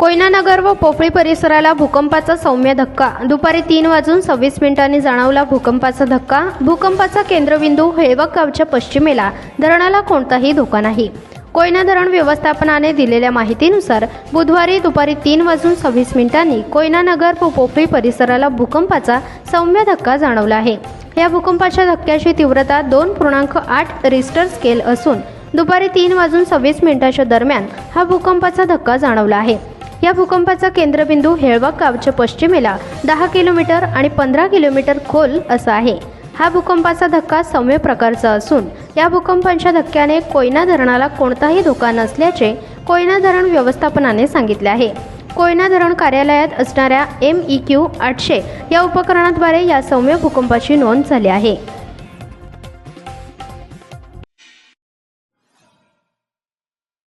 कोयनानगर व पोफळी परिसराला भूकंपाचा सौम्य धक्का. दुपारी तीन वाजून सव्वीस मिनिटांनी जाणवला भूकंपाचा धक्का. भूकंपाचा केंद्रबिंदू हेळवक गावच्या पश्चिमेला. धरणाला कोणताही धोका नाही. कोयना धरण व्यवस्थापनाने दिलेल्या माहितीनुसार बुधवारी दुपारी तीन वाजून सव्वीस मिनिटांनी कोयनानगर व पोफळी परिसराला भूकंपाचा सौम्य धक्का जाणवला आहे. या भूकंपाच्या धक्क्याची तीव्रता दोन पूर्णांक आठ रिस्टर स्केल असून दुपारी तीन वाजून सव्वीस मिनिटाच्या दरम्यान हा भूकंपाचा धक्का जाणवला आहे. या भूकंपाचा केंद्रबिंदू हेळवाग गावच्या पश्चिमेला दहा किलोमीटर आणि पंधरा किलोमीटर खोल असा आहे. हा भूकंपाचा धक्का सौम्य प्रकारचा असून या भूकंपाच्या धक्क्याने कोयना धरणाला कोणताही धोका नसल्याचे कोयना धरण व्यवस्थापनाने सांगितले आहे. कोयना धरण कार्यालयात असणाऱ्या एम ई क्यू आठशे या उपकरणाद्वारे या सौम्य भूकंपाची नोंद झाली आहे.